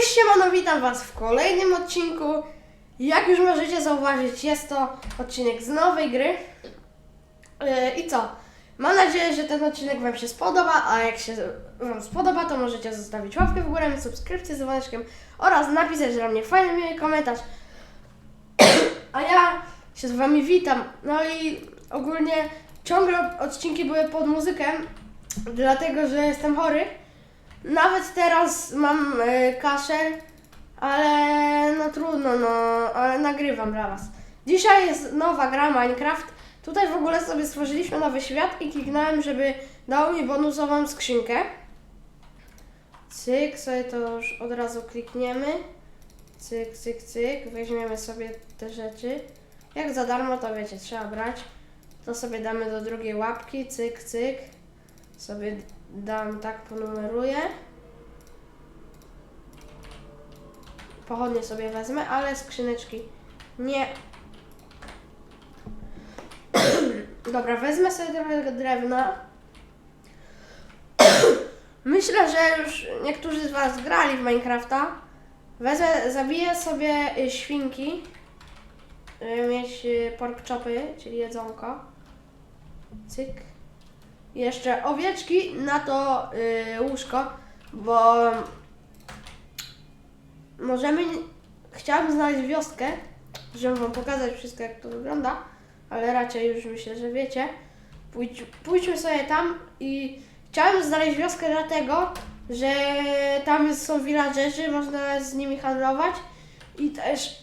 Cześć, siemano, witam was w kolejnym odcinku. Jak już możecie zauważyć, jest to odcinek z nowej gry. Yy, I co? Mam nadzieję, że ten odcinek wam się spodoba, a jak się wam spodoba, to możecie zostawić łapkę w górę, subskrypcję z dzwoneczkiem oraz napisać dla mnie fajny miły komentarz. A ja się z wami witam. No i ogólnie ciągle odcinki były pod muzykę, dlatego że jestem chory. Nawet teraz mam y, kaszel, ale no trudno, no, ale nagrywam dla Was. Dzisiaj jest nowa gra Minecraft. Tutaj w ogóle sobie stworzyliśmy nowy świat i kliknąłem, żeby dało mi bonusową skrzynkę. Cyk, sobie to już od razu klikniemy. Cyk, cyk, cyk. Weźmiemy sobie te rzeczy. Jak za darmo, to wiecie, trzeba brać. To sobie damy do drugiej łapki. Cyk, cyk. Sobie dam tak, ponumeruję. Pochodnie sobie wezmę, ale skrzyneczki nie. Dobra, wezmę sobie trochę drewna. Myślę, że już niektórzy z Was grali w Minecrafta. Wezmę, zabiję sobie y, świnki. y, Mieć y, pork chopy, czyli jedzonko. Cyk. Jeszcze owieczki na to y, łóżko, bo możemy. Chciałabym znaleźć wioskę, żeby Wam pokazać wszystko, jak to wygląda, ale raczej już myślę, że wiecie. Pójdź, pójdźmy sobie tam i chciałem znaleźć wioskę dlatego, że tam są villagerzy, można z nimi handlować i też.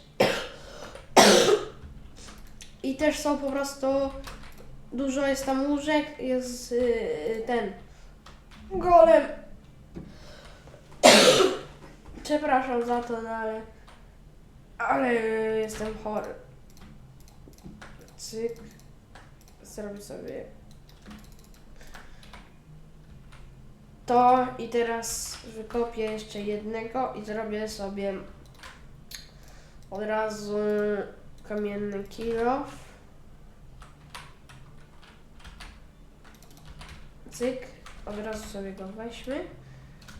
I też są po prostu. Dużo jest tam łóżek, jest yy, ten. Golem. Przepraszam za to, no ale. Ale jestem chory. Cyk. Zrobię sobie. To i teraz wykopię jeszcze jednego i zrobię sobie od razu kamienny kilof. Cyk. Od razu sobie go weźmy.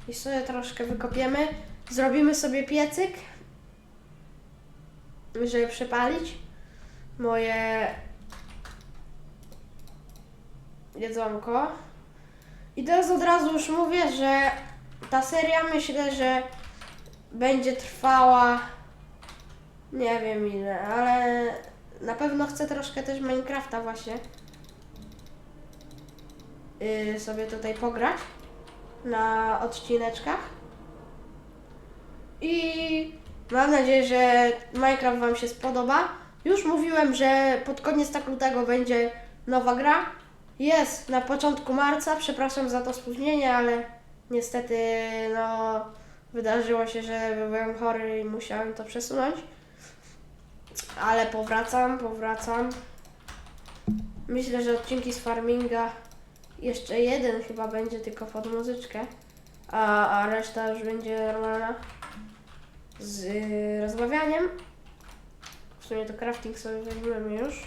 I sobie troszkę wykopiemy. Zrobimy sobie piecyk, żeby przepalić moje jedzonko. I teraz od razu już mówię, że ta seria myślę, że będzie trwała nie wiem ile, ale na pewno chcę troszkę też Minecrafta właśnie yy, sobie tutaj pograć na odcineczkach. I mam nadzieję, że Minecraft Wam się spodoba. Już mówiłem, że pod koniec tak lutego będzie nowa gra. Jest na początku marca, przepraszam za to spóźnienie, ale niestety no wydarzyło się, że byłem chory i musiałem to przesunąć. Ale powracam, powracam. Myślę, że odcinki z farminga jeszcze jeden chyba będzie tylko pod muzyczkę, a, a reszta już będzie normalna z y, rozmawianiem. W sumie to crafting sobie weźmiemy już.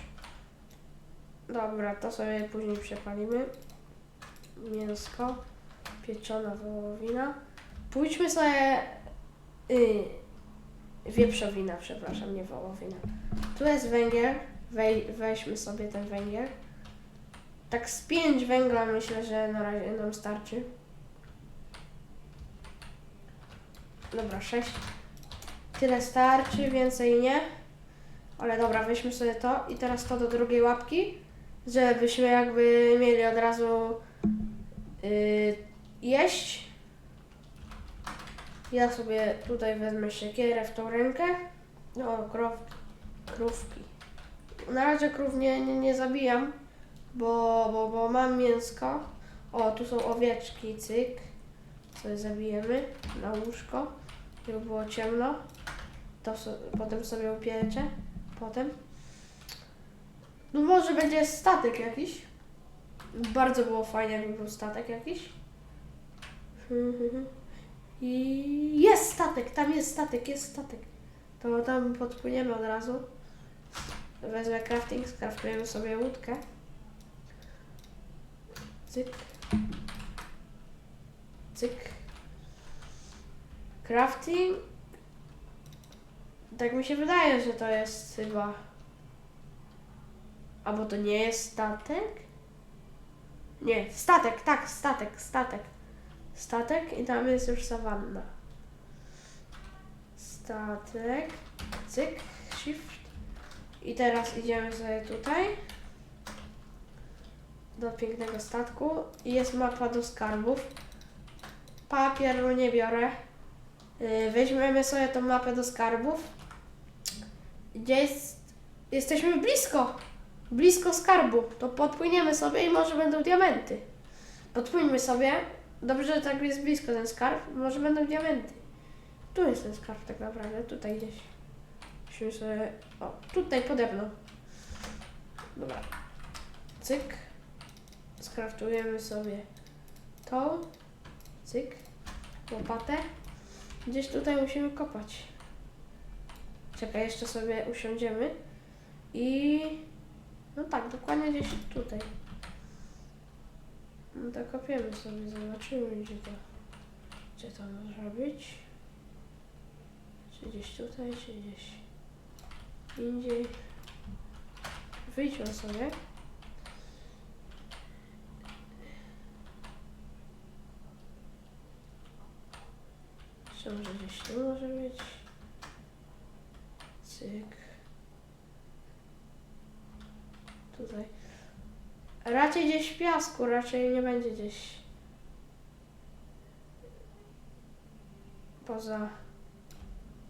Dobra, to sobie później przepalimy. Mięsko, pieczona wołowina. Pójdźmy sobie... Y, wieprzowina, przepraszam, nie wołowina. Tu jest węgiel. Wej, weźmy sobie ten węgiel. Tak z 5 węgla myślę, że na razie nam starczy. Dobra, 6. Tyle starczy, więcej nie. Ale dobra, weźmy sobie to i teraz to do drugiej łapki, żebyśmy jakby mieli od razu yy, jeść. Ja sobie tutaj wezmę siekierę w tą rękę. O, krow, krówki. Na razie krów nie, nie, nie zabijam, bo, bo, bo mam mięsko. O, tu są owieczki, cyk. Sobie zabijemy na łóżko, żeby było ciemno. To so, potem sobie upieczę. Potem. No może będzie statek jakiś. Bardzo było fajnie, jakby był statek jakiś. I jest statek, tam jest statek, jest statek. To tam podpłyniemy od razu. Wezmę crafting, skraftujemy sobie łódkę. Cyk. Cyk. Crafting. Tak mi się wydaje, że to jest chyba. Albo to nie jest statek? Nie, statek, tak, statek, statek. Statek i tam jest już sawanna. Statek, cyk, shift. I teraz idziemy sobie tutaj. Do pięknego statku. I jest mapa do skarbów. Papieru nie biorę. Yy, Weźmiemy sobie tą mapę do skarbów. Gdzie jest... Jesteśmy blisko. Blisko skarbu. To podpłyniemy sobie i może będą diamenty. Podpłyńmy sobie. Dobrze, że tak jest blisko ten skarb. Może będą diamenty. Tu jest ten skarb tak naprawdę. Tutaj gdzieś. Musimy sobie... O, tutaj pode mną. Dobra. Cyk. Skraftujemy sobie tą. Cyk. Łopatę. Gdzieś tutaj musimy kopać. Czekaj, jeszcze sobie usiądziemy. I... No tak, dokładnie gdzieś tutaj. No to kopiemy sobie, zobaczymy gdzie to... Gdzie to może być. Czy gdzieś tutaj, czy gdzieś indziej. Wyjdźmy sobie. Jeszcze może gdzieś tu może być. Cyk. Tutaj. Raczej gdzieś w piasku, raczej nie będzie gdzieś. Poza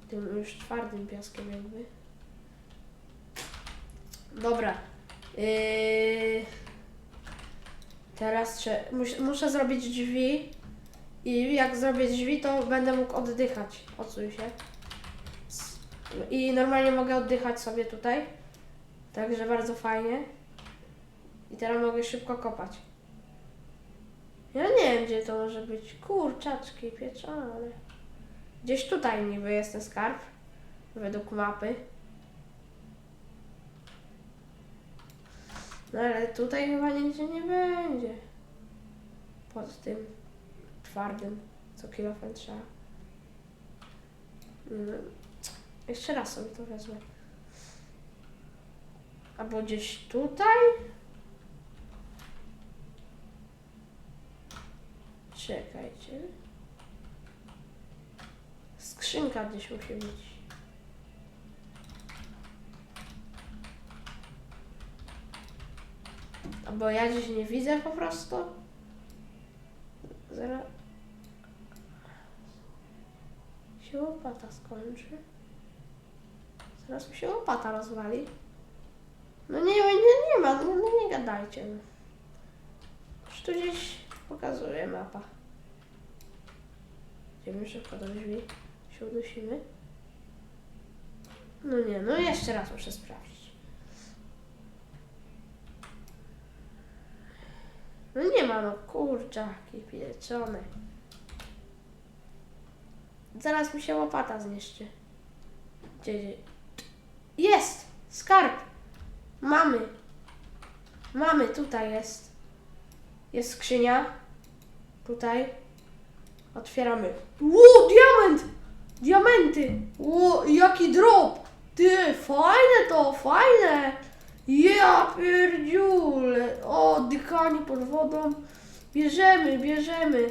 tym już twardym piaskiem jakby. Dobra. Yy... Teraz muszę zrobić drzwi. I jak zrobię drzwi, to będę mógł oddychać. Odsuń się. I normalnie mogę oddychać sobie tutaj. Także bardzo fajnie. I teraz mogę szybko kopać. Ja nie wiem, gdzie to może być. Kurczaczki pieczone. Gdzieś tutaj niby jest ten skarb. Według mapy. No ale tutaj chyba nigdzie nie będzie. Pod tym twardym, co kilofem trzeba. Mm, Jeszcze raz sobie to wezmę. Albo gdzieś tutaj? Czekajcie. Skrzynka gdzieś musi być. Albo ja gdzieś nie widzę po prostu. Zaraz. Się łopata skończy. Zaraz mi się łopata rozwali. No nie, nie, nie ma, no, no nie gadajcie. No. Już tu gdzieś pokazuje mapa. Idziemy szybko do drzwi. Się udusimy. No nie, no jeszcze raz muszę sprawdzić. No nie ma, no kurczaki pieczone. Zaraz mi się łopata zniszczy. Gdzie, gdzie? Jest! Skarb! Mamy. Mamy, tutaj jest. Jest skrzynia. Tutaj. Otwieramy. Ło, diament! Diamenty! Ło, jaki drop! Ty, fajne to, fajne! Ja pierdziule! O, dychanie pod wodą. Bierzemy, bierzemy.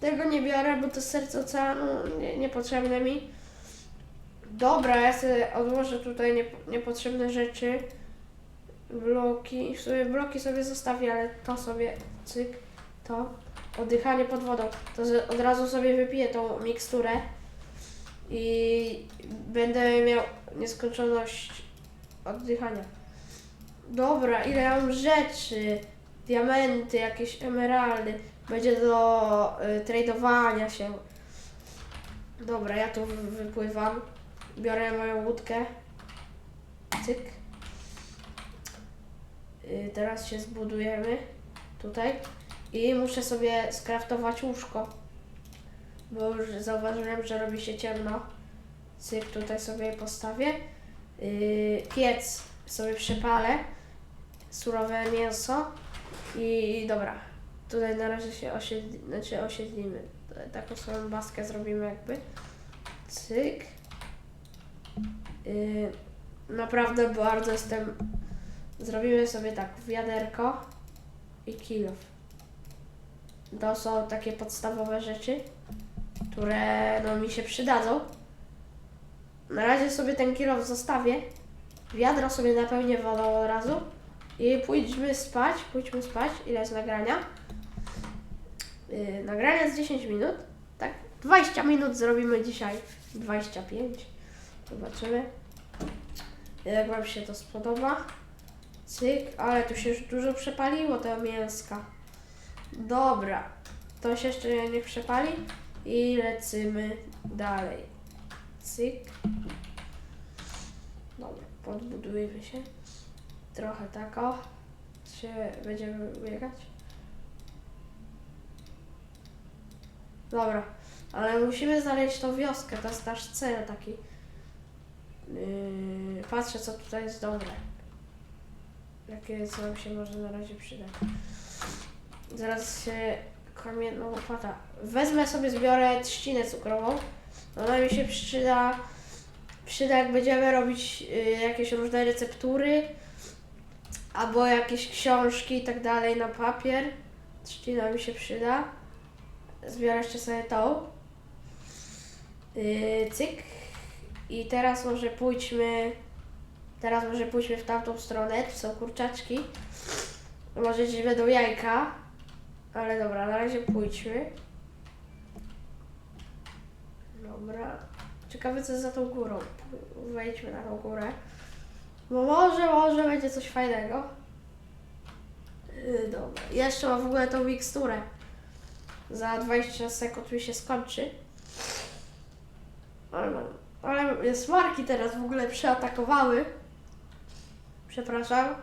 Tego nie biorę, bo to serce oceanu nie, niepotrzebne mi. Dobra, ja sobie odłożę tutaj niep- niepotrzebne rzeczy. Bloki. W sumie bloki sobie zostawię, ale to sobie cyk, to. Oddychanie pod wodą. To od razu sobie wypiję tą miksturę. I będę miał nieskończoność oddychania. Dobra, ile mam rzeczy. Diamenty, jakieś emeraldy. Będzie do y, tradowania się. Dobra, ja tu wy- wypływam. Biorę moją łódkę. Cyk. Y, teraz się zbudujemy tutaj. I muszę sobie skraftować łóżko. Bo już zauważyłem, że robi się ciemno. Cyk, tutaj sobie postawię. Yy, piec sobie przypalę. Surowe mięso. I dobra. Tutaj na razie się osiedli, znaczy osiedlimy. taką swoją baskę zrobimy jakby. Cyk. Yy, naprawdę bardzo jestem... Zrobimy sobie tak, wiaderko i kilof. To są takie podstawowe rzeczy, które no, mi się przydadzą. Na razie sobie ten kilof zostawię. Wiadro sobie napełnię wodą od razu. I pójdźmy spać, pójdźmy spać. Ile jest nagrania? Yy, nagrania jest 10 minut. Tak? 20 minut zrobimy dzisiaj. 25. Zobaczymy. Jak Wam się to spodoba. Cyk, ale tu się już dużo przepaliło tego mięska. Dobra, to się jeszcze nie przepali i lecimy dalej. Cyk. Dobra, podbudujmy się. Trochę tak o. Się będziemy biegać. Dobra, ale musimy znaleźć tą wioskę, to jest nasz cel taki. Yy, patrzę co tutaj jest dobre. Jakie co nam się może na razie przydać. Zaraz się kamienną łopata. Wezmę sobie, zbiorę trzcinę cukrową. Ona mi się przyda, przyda jak będziemy robić y, jakieś różne receptury albo jakieś książki i tak dalej na papier. Trzcina mi się przyda. Zbiorę jeszcze sobie tą. Yy, cyk. I teraz może pójdźmy. Teraz może pójdźmy w tamtą stronę. Tu są kurczaczki. Może gdzieś będą jajka. Ale dobra, na razie pójdźmy. Dobra. Ciekawe co jest za tą górą. Wejdźmy na tą górę. Bo może, może będzie coś fajnego. Yy, dobra. Jeszcze mam w ogóle tą miksturę. Za 20 sekund mi się skończy. Ale, ale smarki teraz w ogóle przeatakowały. Przepraszam.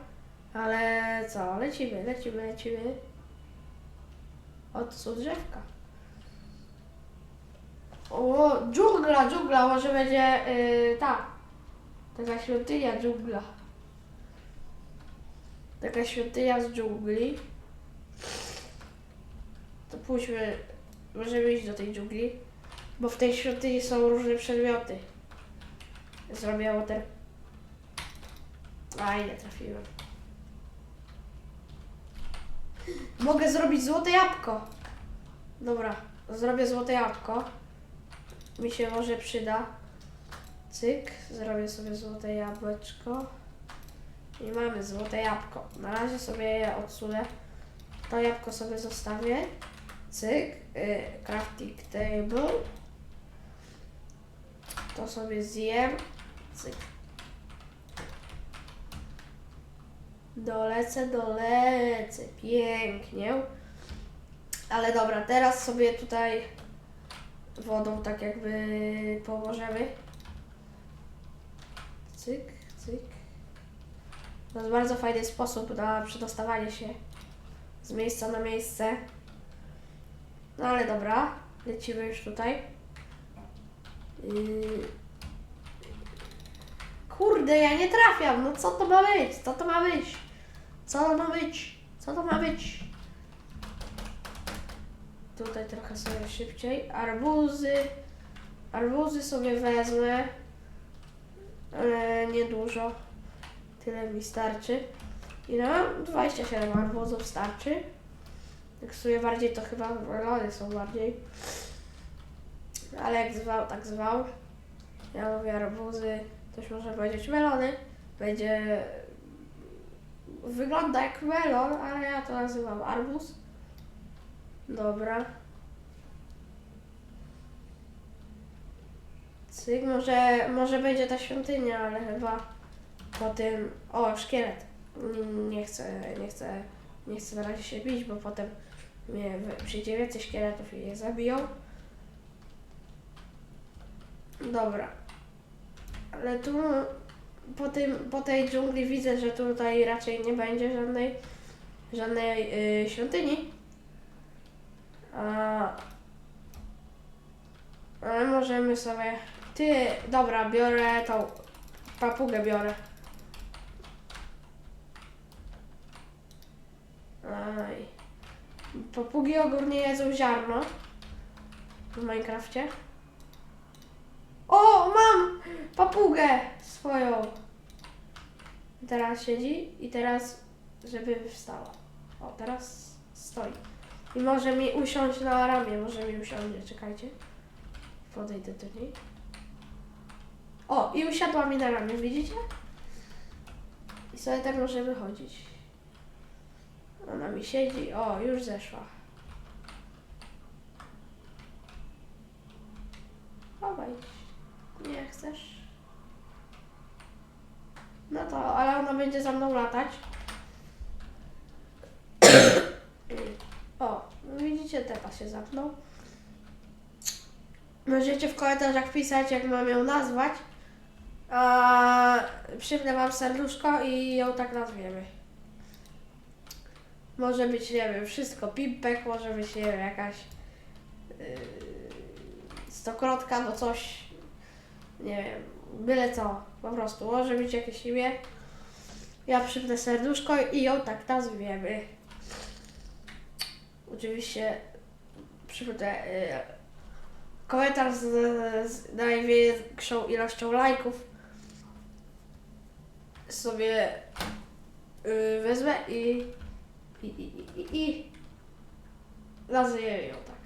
Ale co, lecimy, lecimy, lecimy. O, to są drzewka. O, dżungla, dżungla, może będzie yy, ta. Taka świątynia dżungla. Taka świątynia z dżungli. Pójdźmy, możemy iść do tej dżungli, bo w tej świątyni są różne przedmioty. Zrobię water. A, nie trafiłem. Mogę zrobić złote jabłko. Dobra, zrobię złote jabłko. Mi się może przyda. Cyk, zrobię sobie złote jabłeczko. I mamy złote jabłko. Na razie sobie je odsunę. To jabłko sobie zostawię. Cyk, y, crafting table. To sobie zjem. Cyk. Dolecę, dolecę. Pięknie. Ale dobra, teraz sobie tutaj wodą tak jakby położymy. Cyk, cyk. To jest bardzo fajny sposób na przedostawanie się z miejsca na miejsce. No ale dobra, lecimy już tutaj. Yy... Kurde, ja nie trafiam. No co to ma być? Co to ma być? Co to ma być? Co to ma być? Tutaj trochę sobie szybciej. Arbuzy. Arbuzy sobie wezmę. Ale nie dużo. Tyle mi starczy. Ile mam? 27 arbuzów starczy. Sumie bardziej to chyba melony są bardziej. Ale jak zwał, tak zwał. Ja mówię arbuzy. Ktoś może powiedzieć melony. Będzie... Wygląda jak melon, ale ja to nazywam arbuz. Dobra. Cyk, może, może będzie ta świątynia, ale chyba po tym... O, szkielet. Nie chcę, nie chcę, nie chcę na razie się bić, bo potem mnie wy- przyjdzie więcej szkieletów i je zabiją. Dobra. Ale tu po, tym, po tej dżungli widzę, że tutaj raczej nie będzie żadnej, żadnej y, świątyni. A, ale możemy sobie. Ty, dobra, biorę tą papugę biorę. Aj. Papugi ogólnie jedzą ziarno. w Minecrafcie. O, mam papugę swoją. Teraz siedzi i teraz, żeby wstała. O, teraz stoi. I może mi usiąść na ramię, może mi usiądzie, czekajcie. Podejdę do niej. O, i usiadła mi na ramię, widzicie? I sobie tak może wychodzić. Ona mi siedzi, o, już zeszła. Chowaj. Nie chcesz? No to, ale ona będzie za mną latać. O, widzicie, tepa się zamknął. Możecie w komentarzach pisać, jak mam ją nazwać. A przypnę wam serduszko i ją tak nazwiemy. Może być, nie wiem, wszystko. Pimpek, może być, nie wiem, jakaś yy, stokrotka, no coś. Nie wiem, byle co. Po prostu, może być jakieś imię. Ja przypnę serduszko i ją tak nazwiemy. Oczywiście przypnę yy, komentarz z, z największą ilością lajków sobie yy, wezmę i i, i, i, i, i ją tak.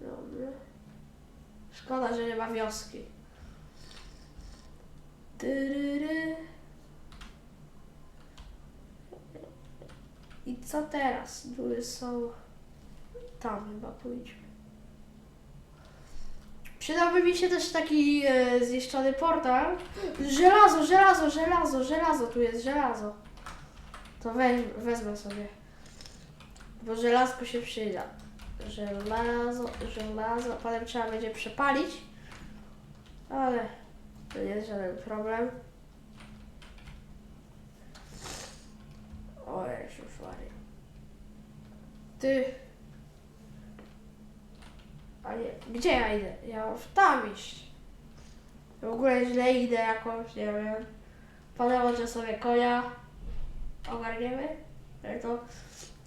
Dobra. Szkoda, że nie ma wioski. Tyryry. I co teraz? Były są tam chyba pójdźmy. Przydałby mi się też taki e, zniszczony portal. Żelazo, żelazo, żelazo, żelazo, tu jest żelazo. To weź, wezmę sobie. Bo żelazko się przyda. Żelazo, żelazo. Potem trzeba będzie przepalić. Ale to nie jest żaden problem. O Jezus Maria. Ty. A nie, gdzie ja idę? Ja mam tam iść. W ogóle źle idę jakoś, nie wiem. Może sobie konia ogarniemy. Ale to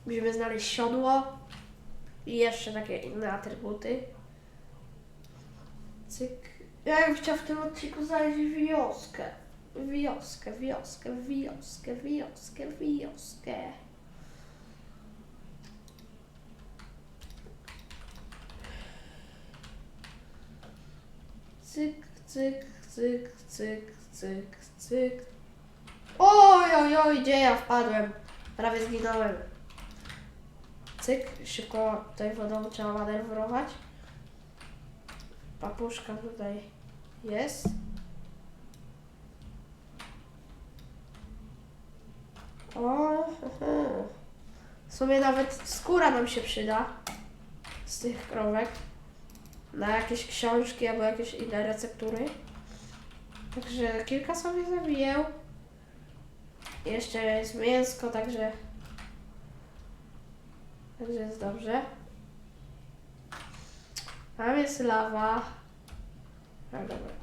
musimy znaleźć siodło i jeszcze takie inne atrybuty. Cyk. Ja bym chciał w tym odcinku znaleźć wioskę. Wioskę, wioskę, wioskę, wioskę, wioskę. Cyk, cyk, cyk, cyk, cyk, cyk. Oj, oj, oj, gdzie ja wpadłem? Prawie zginąłem. Cyk, szybko tutaj wodą trzeba manewrować. Papuszka tutaj jest. O, w sumie nawet skóra nam się przyda z tych krowek na jakieś książki albo jakieś inne receptury. Także kilka sobie zabiję. Jeszcze jest mięsko, także także jest dobrze. Tam jest lawa. No dobra.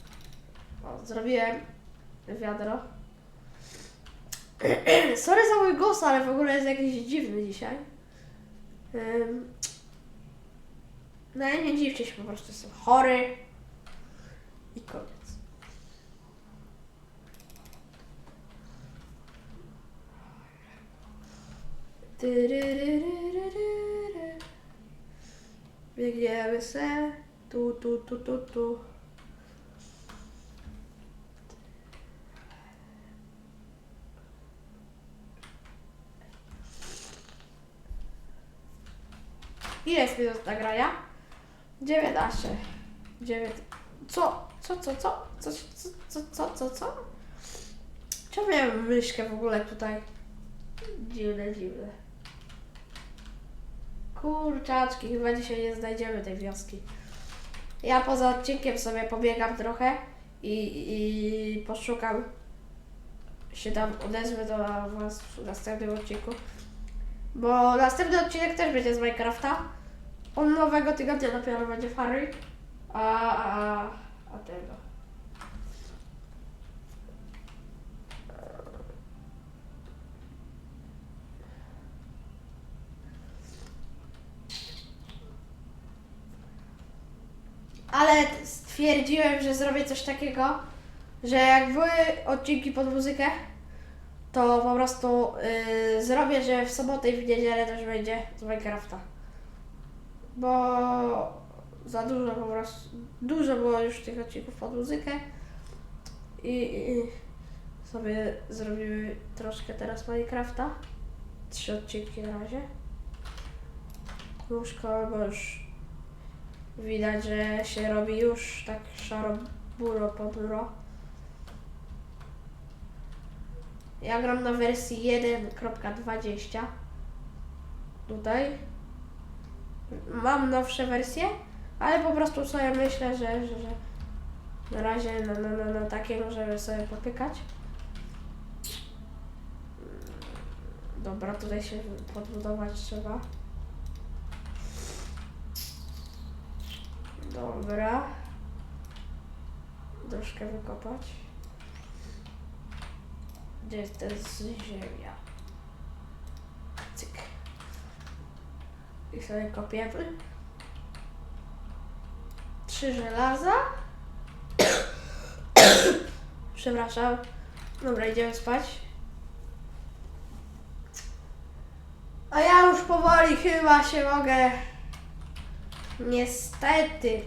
O, zrobiłem wiadro. Sorry za mój głos, ale w ogóle jest jakiś dziwny dzisiaj. Ym. No nie dziwcie się, po prostu jestem chory. I koniec. Biegniemy se. Tu, tu, tu, tu, tu. Ile jest minut nagrania? 19. 9. Co? Co, co, co? Co, co, co, co, co, co? Czemu miałem myszkę w ogóle tutaj? Dziwne, dziwne. Kurczaczki, chyba dzisiaj nie znajdziemy tej wioski. Ja poza odcinkiem sobie pobiegam trochę i, i poszukam się tam odezwę do Was w następnym odcinku. Bo następny odcinek też będzie z Minecrafta. On nowego tygodnia dopiero będzie Fary. A, a, a tego. Ale stwierdziłem, że zrobię coś takiego, że jak były odcinki pod muzykę, to po prostu yy, zrobię, że w sobotę i w niedzielę też będzie z Minecrafta. Bo za dużo po prostu, dużo było już tych odcinków pod muzykę i, i sobie zrobimy troszkę teraz Minecrafta. Trzy odcinki na razie. Łóżko, bo już widać, że się robi już tak szaro buro ponuro. Ja gram na wersji 1.20 tutaj. Mam nowsze wersje, ale po prostu sobie myślę, że, że, że na razie na, na, na, na takie możemy sobie popykać. Dobra, tutaj się podbudować trzeba. Dobra. Troszkę wykopać. Gdzie jest ten z ziemia? Cyk. I sobie kopiemy. Trzy żelaza. Przepraszam. Dobra, idziemy spać. A ja już powoli chyba się mogę. Niestety.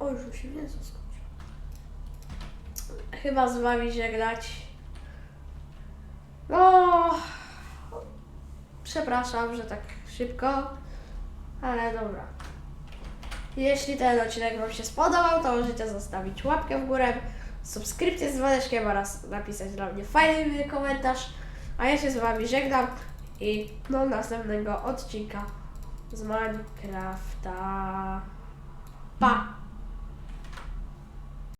O, już się nie zaskoczył. Chyba z wami żegnać. No. Przepraszam, że tak szybko, ale dobra. Jeśli ten odcinek Wam się spodobał, to możecie zostawić łapkę w górę, subskrypcję z dzwoneczkiem oraz napisać dla mnie fajny komentarz. A ja się z Wami żegnam i do następnego odcinka z Minecrafta. Pa!